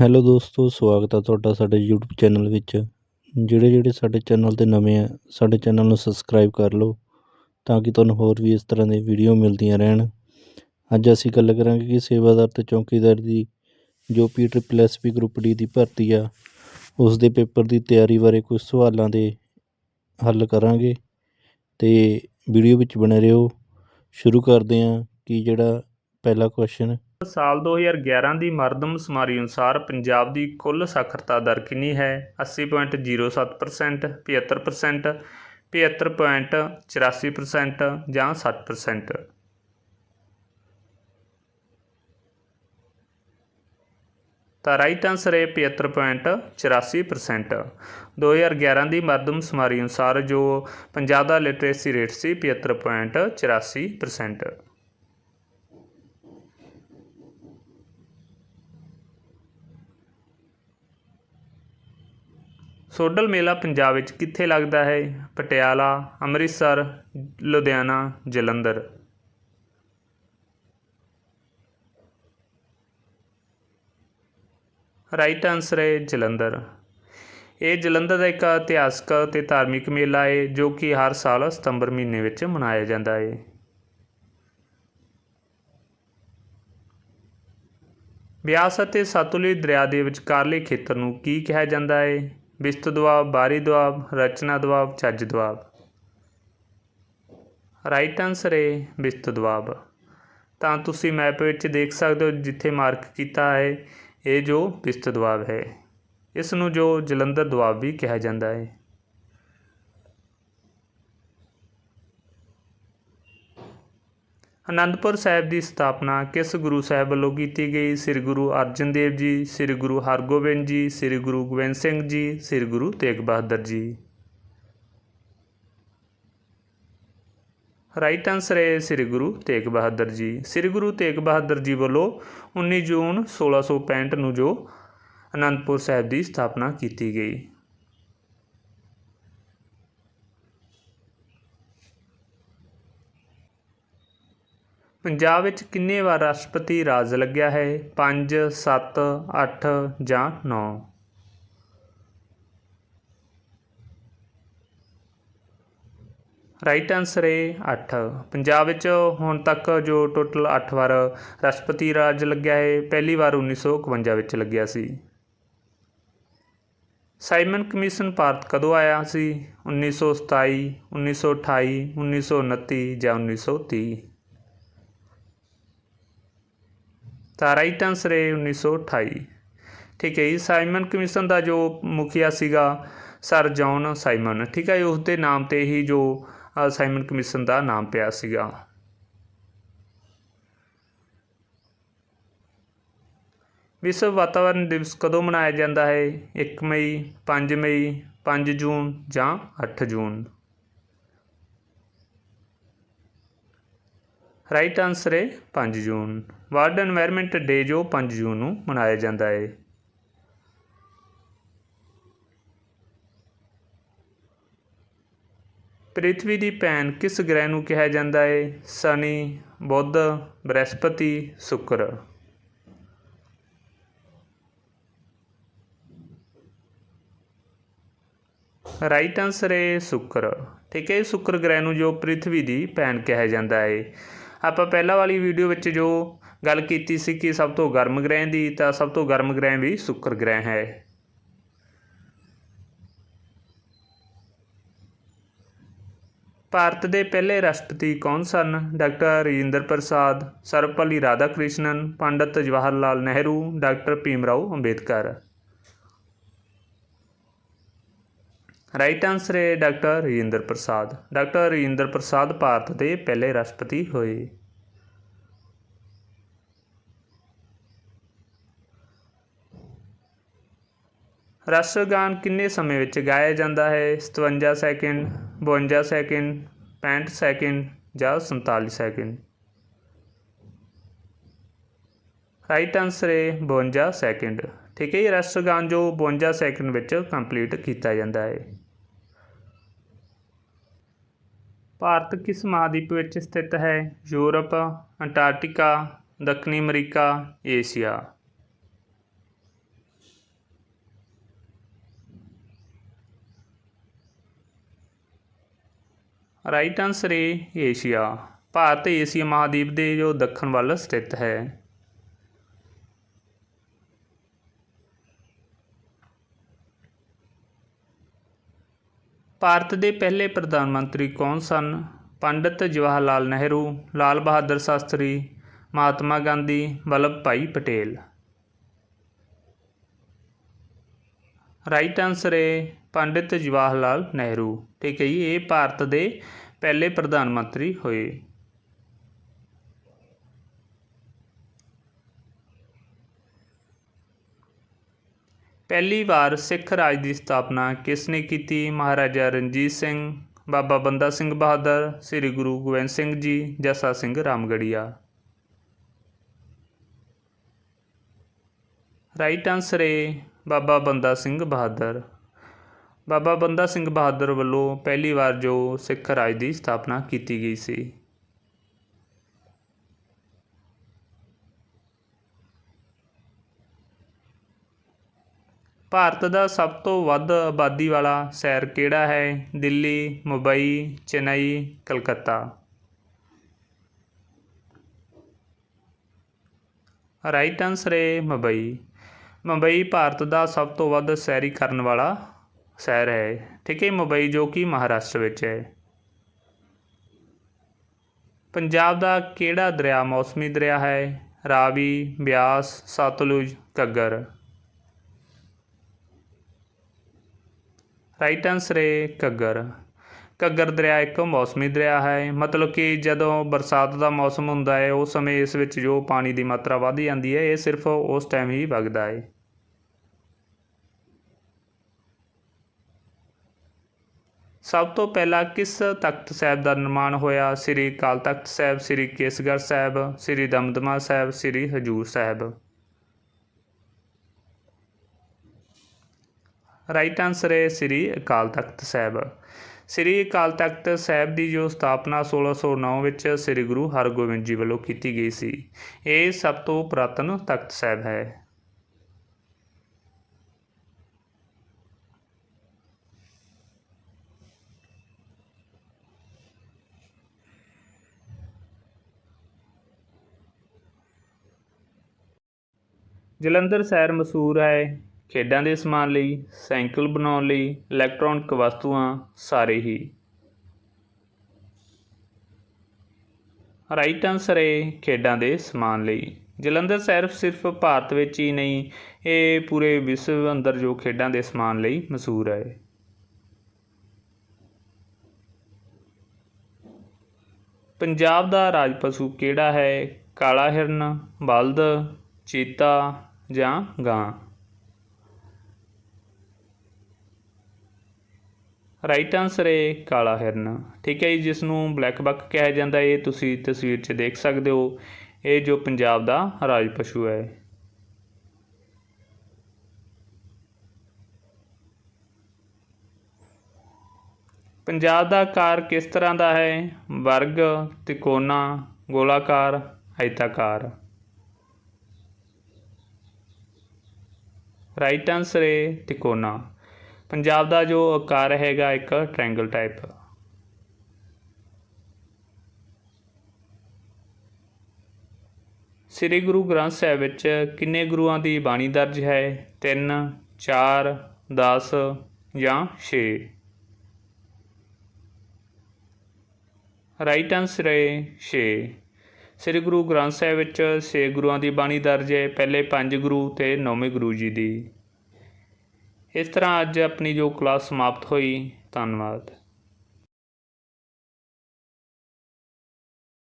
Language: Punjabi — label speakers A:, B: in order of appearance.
A: ਹੈਲੋ ਦੋਸਤੋ, ਸਵਾਗਤ ਹੈ ਤੁਹਾਡਾ ਸਾਡੇ YouTube ਚੈਨਲ ਵਿੱਚ। ਜਿਹੜੇ ਜਿਹੜੇ ਸਾਡੇ ਚੈਨਲ ਤੇ ਨਵੇਂ ਆ, ਸਾਡੇ ਚੈਨਲ ਨੂੰ ਸਬਸਕ੍ਰਾਈਬ ਕਰ ਲਓ ਤਾਂ ਕਿ ਤੁਹਾਨੂੰ ਹੋਰ ਵੀ ਇਸ ਤਰ੍ਹਾਂ ਦੇ ਵੀਡੀਓ ਮਿਲਦੀਆਂ ਰਹਿਣ। ਅੱਜ ਅਸੀਂ ਗੱਲ ਕਰਾਂਗੇ ਕਿ ਸੇਵਾਦਾਰ ਤੇ ਚੌਕੀਦਾਰ ਦੀ, ਜੋ P triple S P group D ਦੀ ਭਰਤੀ ਆ, ਉਸ ਦੇ ਪੇਪਰ ਦੀ ਤਿਆਰੀ ਬਾਰੇ ਕੁਝ ਸਵਾਲਾਂ ਦੇ ਹੱਲ ਕਰਾਂਗੇ। ਤੇ ਵੀਡੀਓ ਵਿੱਚ ਬਣੇ ਰਹੋ। ਸ਼ੁਰੂ ਕਰਦੇ ਹਾਂ ਕਿ ਜਿਹੜਾ ਪਹਿਲਾ ਕੁਐਸਚਨ
B: ਸਾਲ 2011 ਦੀ ਮਰਦਮਸ਼ੁਮਾਰੀ ਅਨੁਸਾਰ ਪੰਜਾਬ ਦੀ ਕੁੱਲ ਸਾਖਰਤਾ ਦਰ ਕਿੰਨੀ ਹੈ? 80.07% 75% 75.84% ਜਾਂ 60% ਤਾਂ ਰਾਈਟ ਆਨਸਰ ਹੈ 75.84% 2011 ਦੀ ਮਰਦਮਸ਼ੁਮਾਰੀ ਅਨੁਸਾਰ ਜੋ ਪੰਜਾਬ ਦਾ ਲਿਟਰੇਸੀ ਰੇਟ ਸੀ 75.84% ਸੋਡਲ ਮੇਲਾ ਪੰਜਾਬ ਵਿੱਚ ਕਿੱਥੇ ਲੱਗਦਾ ਹੈ? ਪਟਿਆਲਾ, ਅੰਮ੍ਰਿਤਸਰ, ਲੁਧਿਆਣਾ, ਜਲੰਧਰ। ਰਾਈਟ ਆਨਸਰ ਹੈ ਜਲੰਧਰ। ਇਹ ਜਲੰਧਰ ਦਾ ਇੱਕ ਇਤਿਹਾਸਕ ਅਤੇ ਧਾਰਮਿਕ ਮੇਲਾ ਹੈ, ਜੋ ਕਿ ਹਰ ਸਾਲ ਸਤੰਬਰ ਮਹੀਨੇ ਵਿੱਚ ਮਨਾਇਆ ਜਾਂਦਾ ਹੈ। ਬਿਆਸ ਅਤੇ ਸਤਲੁਜ ਦਰਿਆ ਦੇ ਵਿਚਕਾਰਲੇ ਖੇਤਰ ਨੂੰ ਕੀ ਕਿਹਾ ਜਾਂਦਾ ਹੈ? ਵਿਸਤ ਦੁਆਬ, ਬਾਰੀ ਦੁਆਬ, ਰਚਨਾ ਦੁਆਬ ਛੱਜ ਦੁਆਬ। ਰਾਈਟ ਆਨਸਰ ਹੈ ਬਿਸਤ ਦੁਆਬ। ਤਾਂ ਤੁਸੀਂ ਮੈਪ ਵਿੱਚ ਦੇਖ ਸਕਦੇ ਹੋ ਜਿੱਥੇ ਮਾਰਕ ਕੀਤਾ ਹੈ, ਇਹ ਜੋ ਵਿਸਤ ਦੁਆਬ ਹੈ। ਇਸ ਨੂੰ ਜੋ ਜਲੰਧਰ ਦੁਆਬ ਵੀ ਕਿਹਾ ਜਾਂਦਾ ਹੈ। ਅਨੰਦਪੁਰ ਸਾਹਿਬ ਦੀ ਸਥਾਪਨਾ ਕਿਸ ਗੁਰੂ ਸਾਹਿਬ ਵੱਲੋਂ ਕੀਤੀ ਗਈ? ਸ੍ਰੀ ਗੁਰੂ ਅਰਜਨ ਦੇਵ ਜੀ, ਸ੍ਰੀ ਗੁਰੂ ਹਰਗੋਬਿੰਦ ਜੀ, ਸ੍ਰੀ ਗੁਰੂ ਗੋਬਿੰਦ ਸਿੰਘ ਜੀ, ਸ੍ਰੀ ਗੁਰੂ ਤੇਗ ਬਹਾਦਰ ਜੀ। ਰਾਈਟ ਆਨਸਰ ਹੈ ਸ੍ਰੀ ਗੁਰੂ ਤੇਗ ਬਹਾਦਰ ਜੀ। ਸ੍ਰੀ ਗੁਰੂ ਤੇਗ ਬਹਾਦਰ ਜੀ ਵੱਲੋਂ 19 ਜੂਨ 1665 ਨੂੰ ਜੋ ਅਨੰਦਪੁਰ ਸਾਹਿਬ ਦੀ ਸਥਾਪਨਾ ਕੀਤੀ ਗਈ। ਪੰਜਾਬ ਵਿੱਚ ਕਿੰਨੇ ਵਾਰ ਰਾਸ਼ਟਰਪਤੀ ਰਾਜ ਲੱਗਿਆ ਹੈ? 5 7 8 ਜਾਂ 9 ਰਾਈਟ ਆਨਸਰ ਹੈ 8 ਪੰਜਾਬ ਵਿੱਚ ਹੁਣ ਤੱਕ ਜੋ ਟੋਟਲ 8 ਵਾਰ ਰਾਸ਼ਟਰਪਤੀ ਰਾਜ ਲੱਗਿਆ ਹੈ, ਪਹਿਲੀ ਵਾਰ 1951 ਵਿੱਚ ਲੱਗਿਆ ਸੀ। ਸਾਈਮਨ ਕਮਿਸ਼ਨ ਭਾਰਤ ਕਦੋਂ ਆਇਆ ਸੀ? 1927 1928 1929 ਜਾਂ 1930 ਤਾਂ ਰਾਈਟ ਆਨਸਰ ਹੈ 1928 ਠੀਕ ਹੈ ਜੀ ਸਾਈਮਨ ਕਮਿਸ਼ਨ ਦਾ ਜੋ ਮੁਖੀਆ ਸੀਗਾ, ਸਰ ਜੌਨ ਸਾਈਮਨ ਠੀਕ ਹੈ ਉਸ ਦੇ ਨਾਮ ਤੇ ਹੀ ਜੋ ਸਾਈਮਨ ਕਮਿਸ਼ਨ ਦਾ ਨਾਮ ਪਿਆ ਸੀਗਾ। ਵਿਸ਼ਵ ਵਾਤਾਵਰਣ ਦਿਵਸ ਕਦੋਂ ਮਨਾਇਆ ਜਾਂਦਾ ਹੈ? 1 ਮਈ 5 ਮਈ 5 ਜੂਨ ਜਾਂ 8 ਜੂਨ? ਰਾਈਟ ਆਨਸਰ ਹੈ 5 ਜੂਨ। ਵਰਲਡ এনवायरमेंट ਡੇ ਜੋ 5 ਜੂਨ ਨੂੰ ਮਨਾਇਆ ਜਾਂਦਾ ਹੈ। ਪ੍ਰਿਥਵੀ ਦੀ ਭੈਣ ਕਿਸ ਗ੍ਰਹਿ ਨੂੰ ਕਿਹਾ ਜਾਂਦਾ ਹੈ? ਸ਼ਨੀ, ਬੁੱਧ, ਬ੍ਰਹਿਸਪਤੀ, ਸ਼ੁੱਕਰ। ਰਾਈਟ ਆਨਸਰ ਹੈ ਸ਼ੁੱਕਰ। ਠੀਕ ਹੈ, ਸ਼ੁੱਕਰ ਗ੍ਰਹਿ ਨੂੰ ਜੋ ਪ੍ਰਿਥਵੀ ਦੀ ਭੈਣ ਕਿਹਾ ਜਾਂਦਾ ਹੈ। ਆਪਾਂ ਪਹਿਲਾਂ ਵਾਲੀ ਵੀਡੀਓ ਵਿੱਚ ਜੋ ਗੱਲ ਕੀਤੀ ਸੀ ਕਿ ਸਭ ਤੋਂ ਗਰਮ ਗ੍ਰਹਿ ਦੀ, ਤਾਂ ਸਭ ਤੋਂ ਗਰਮ ਗ੍ਰਹਿ ਵੀ ਸ਼ੁੱਕਰ ਗ੍ਰਹਿ ਹੈ। ਭਾਰਤ ਦੇ ਪਹਿਲੇ ਰਾਸ਼ਟਰਪਤੀ ਕੌਣ ਸਨ? Doctor Rajendra Prasad Sarvepalli Radhakrishnan, Pandit Jawahar Lal Nehru, doctor Bhim Rao Ambedkar. Right answer ਹੈ ਡਾਕਟਰ ਰਜਿੰਦਰ ਪ੍ਰਸਾਦ। ਡਾਕਟਰ ਰਜਿੰਦਰ ਪ੍ਰਸਾਦ ਭਾਰਤ ਦੇ ਪਹਿਲੇ ਰਾਸ਼ਟਰਪਤੀ ਹੋਏ। ਰਾਸ਼ਟਰਗਾਨ ਕਿੰਨੇ ਸਮੇਂ ਵਿੱਚ ਗਾਇਆ ਜਾਂਦਾ ਹੈ? 57 ਸੈਕਿੰਡ 52 ਸੈਕਿੰਡ 65 ਸੈਕਿੰਡ ਜਾਂ 47 ਸੈਕਿੰਡ? ਰਾਈਟ ਆਨਸਰ ਹੈ 52 ਸੈਕਿੰਡ। ਠੀਕ ਹੈ ਇਹ ਰਾਸ਼ਟਰਗਾਨ ਜੋ 52 ਸੈਕਿੰਡ ਵਿੱਚ ਕੰਪਲੀਟ ਕੀਤਾ ਜਾਂਦਾ ਹੈ। ਭਾਰਤ ਕਿਸ ਮਹਾਦੀਪ ਵਿੱਚ ਸਥਿਤ ਹੈ? ਯੂਰਪ, ਅੰਟਾਰਕਟਿਕਾ, ਦੱਖਣੀ ਅਮਰੀਕਾ, ਏਸ਼ੀਆ। ਰਾਈਟ ਆਨਸਰ ਏ ਏਸ਼ੀਆ। ਭਾਰਤ ਏਸ਼ੀਆ ਮਹਾਦੀਪ ਦੇ ਜੋ ਦੱਖਣ ਵੱਲ ਸਥਿਤ ਹੈ। ਭਾਰਤ ਦੇ ਪਹਿਲੇ ਪ੍ਰਧਾਨ ਮੰਤਰੀ ਕੌਣ ਸਨ? ਪੰਡਿਤ ਜਵਾਹਰ ਲਾਲ ਨਹਿਰੂ, ਲਾਲ ਬਹਾਦਰ ਸ਼ਾਸਤਰੀ, ਮਹਾਤਮਾ ਗਾਂਧੀ, ਵਲਭ ਭਾਈ ਪਟੇਲ। ਰਾਈਟ ਆਨਸਰ ਹੈ ਪੰਡਿਤ ਜਵਾਹਰ ਲਾਲ ਨਹਿਰੂ। ਠੀਕ ਹੈ ਜੀ, ਇਹ ਭਾਰਤ ਦੇ ਪਹਿਲੇ ਪ੍ਰਧਾਨ ਮੰਤਰੀ ਹੋਏ। ਪਹਿਲੀ ਵਾਰ ਸਿੱਖ ਰਾਜ ਦੀ ਸਥਾਪਨਾ ਕਿਸ ਨੇ ਕੀਤੀ? ਮਹਾਰਾਜਾ ਰਣਜੀਤ ਸਿੰਘ, ਬਾਬਾ ਬੰਦਾ ਸਿੰਘ ਬਹਾਦਰ, ਸ੍ਰੀ ਗੁਰੂ ਗੋਬਿੰਦ ਸਿੰਘ ਜੀ, ਜਸਾ ਸਿੰਘ ਰਾਮਗੜੀਆ। ਰਾਈਟ ਆਨਸਰ ਹੈ ਬਾਬਾ ਬੰਦਾ ਸਿੰਘ ਬਹਾਦਰ। ਬਾਬਾ ਬੰਦਾ ਸਿੰਘ ਬਹਾਦਰ ਵੱਲੋਂ ਪਹਿਲੀ ਵਾਰ ਜੋ ਸਿੱਖ ਰਾਜ ਦੀ ਸਥਾਪਨਾ ਕੀਤੀ ਗਈ ਸੀ। ਭਾਰਤ ਦਾ ਸਭ ਤੋਂ ਵੱਧ ਆਬਾਦੀ ਵਾਲਾ ਸ਼ਹਿਰ ਕਿਹੜਾ ਹੈ? ਦਿੱਲੀ, ਮੁੰਬਈ, ਚੇਨਈ, ਕਲਕੱਤਾ। ਰਾਈਟ ਆਨਸਰ ਹੈ ਮੁੰਬਈ। ਮੁੰਬਈ ਭਾਰਤ ਦਾ ਸਭ ਤੋਂ ਵੱਧ ਸੈਰੀ ਕਰਨ ਵਾਲਾ ਸ਼ਹਿਰ ਹੈ। ਠੀਕ ਹੈ ਮੁੰਬਈ ਜੋ ਕਿ ਮਹਾਰਾਸ਼ਟਰ ਵਿੱਚ ਹੈ। ਪੰਜਾਬ ਦਾ ਕਿਹੜਾ ਦਰਿਆ ਮੌਸਮੀ ਦਰਿਆ ਹੈ? ਰਾਵੀ, ਬਿਆਸ, ਸਤਲੁਜ, ਘੱਗਰ। ਰਾਈਟ ਆਨਸਰ ਹੈ ਘੱਗਰ। ਘੱਗਰ ਦਰਿਆ ਇੱਕ ਮੌਸਮੀ ਦਰਿਆ ਹੈ। ਮਤਲਬ ਕਿ ਜਦੋਂ ਬਰਸਾਤ ਦਾ ਮੌਸਮ ਹੁੰਦਾ ਹੈ, ਉਸ ਸਮੇਂ ਇਸ ਵਿੱਚ ਜੋ ਪਾਣੀ ਦੀ ਮਾਤਰਾ ਵੱਧ ਜਾਂਦੀ ਹੈ, ਇਹ ਸਿਰਫ ਉਸ ਟਾਈਮ ਹੀ ਵਗਦਾ ਹੈ। ਸਭ ਤੋਂ ਪਹਿਲਾਂ ਕਿਸ ਤਖਤ ਸਾਹਿਬ ਦਾ ਨਿਰਮਾਣ ਹੋਇਆ? ਸ੍ਰੀ ਅਕਾਲ ਤਖਤ ਸਾਹਿਬ, ਸ੍ਰੀ ਕੇਸਗੜ੍ਹ ਸਾਹਿਬ, ਸ੍ਰੀ ਦਮਦਮਾ ਸਾਹਿਬ, ਸ੍ਰੀ ਹਜੂਰ ਸਾਹਿਬ। ਰਾਈਟ ਆਨਸਰ ਹੈ ਸ੍ਰੀ ਅਕਾਲ ਤਖਤ ਸਾਹਿਬ। ਸ੍ਰੀ ਅਕਾਲ ਤਖਤ ਸਾਹਿਬ ਦੀ ਜੋ ਸਥਾਪਨਾ 1609 ਵਿੱਚ ਸ੍ਰੀ ਗੁਰੂ ਹਰਗੋਬਿੰਦ ਜੀ ਵੱਲੋਂ ਕੀਤੀ ਗਈ ਸੀ, ਇਹ ਸਭ ਤੋਂ ਪੁਰਾਤਨ ਤਖਤ ਸਾਹਿਬ ਹੈ। ਜਲੰਧਰ ਸ਼ਹਿਰ ਮਸ਼ਹੂਰ ਹੈ। ਖੇਡਾਂ ਦੇ ਸਮਾਨ ਲਈ, ਸਾਈਕਲ ਬਣਾਉਣ ਲਈ, ਇਲੈਕਟ੍ਰੋਨਿਕ ਵਸਤੂਆਂ, ਸਾਰੇ ਹੀ। ਰਾਈਟ ਆਨਸਰ ਹੈ ਖੇਡਾਂ ਦੇ ਸਮਾਨ ਲਈ। ਜਲੰਧਰ ਸ਼ਹਿਰ ਸਿਰਫ ਭਾਰਤ ਵਿੱਚ ਹੀ ਨਹੀਂ, ਇਹ ਪੂਰੇ ਵਿਸ਼ਵ ਅੰਦਰ ਜੋ ਖੇਡਾਂ ਦੇ ਸਮਾਨ ਲਈ ਮਸ਼ਹੂਰ ਹੈ। ਪੰਜਾਬ ਦਾ ਰਾਜ ਪਸ਼ੂ ਕਿਹੜਾ ਹੈ? ਕਾਲਾ ਹਿਰਨ, ਬਲਦ, ਚੀਤਾ ਜਾਂ ਗਾਂ? ਰਾਈਟ ਆਨਸਰ ਹੈ ਕਾਲਾ ਹਿਰਨ। ਠੀਕ ਹੈ ਜੀ ਜਿਸ ਨੂੰ ਬਲੈਕ ਬੱਕ ਕਿਹਾ ਜਾਂਦਾ ਹੈ। ਤੁਸੀਂ ਤਸਵੀਰ 'ਚ ਦੇਖ ਸਕਦੇ ਹੋ। ਇਹ ਜੋ ਪੰਜਾਬ ਦਾ ਰਾਜ ਪਸ਼ੂ ਹੈ। ਪੰਜਾਬ ਦਾ ਆਕਾਰ ਕਿਸ ਤਰ੍ਹਾਂ ਦਾ ਹੈ? ਵਰਗ, ਤਿਕੋਣਾ, ਗੋਲਾਕਾਰ, ਆਇਤਾਕਾਰ। ਰਾਈਟ ਆਨਸਰ ਹੈ ਤਿਕੋਣਾ। ਪੰਜਾਬ ਦਾ ਜੋ ਆਕਾਰ ਹੈਗਾ ਇੱਕ ਟ੍ਰਾਇੰਗਲ ਟਾਈਪ ਸ੍ਰੀ ਗੁਰੂ ਗ੍ਰੰਥ ਸਾਹਿਬ ਵਿੱਚ ਕਿੰਨੇ ਗੁਰੂਆਂ ਦੀ ਬਾਣੀ ਦਰਜ ਹੈ? 3 4 10 ਜਾਂ 6 ਰਾਈਟ ਆਨਸਰ ਹੈ 6 ਸ੍ਰੀ ਗੁਰੂ ਗ੍ਰੰਥ ਸਾਹਿਬ ਵਿੱਚ 6 ਗੁਰੂਆਂ ਦੀ ਬਾਣੀ ਦਰਜ ਹੈ। ਪਹਿਲੇ 5 ਗੁਰੂ ਤੇ 9ਵੇਂ ਗੁਰੂ ਜੀ ਦੀ। ਇਸ ਤਰ੍ਹਾਂ ਅੱਜ ਆਪਣੀ ਜੋ ਕਲਾਸ ਸਮਾਪਤ ਹੋਈ ਧੰਨਵਾਦ।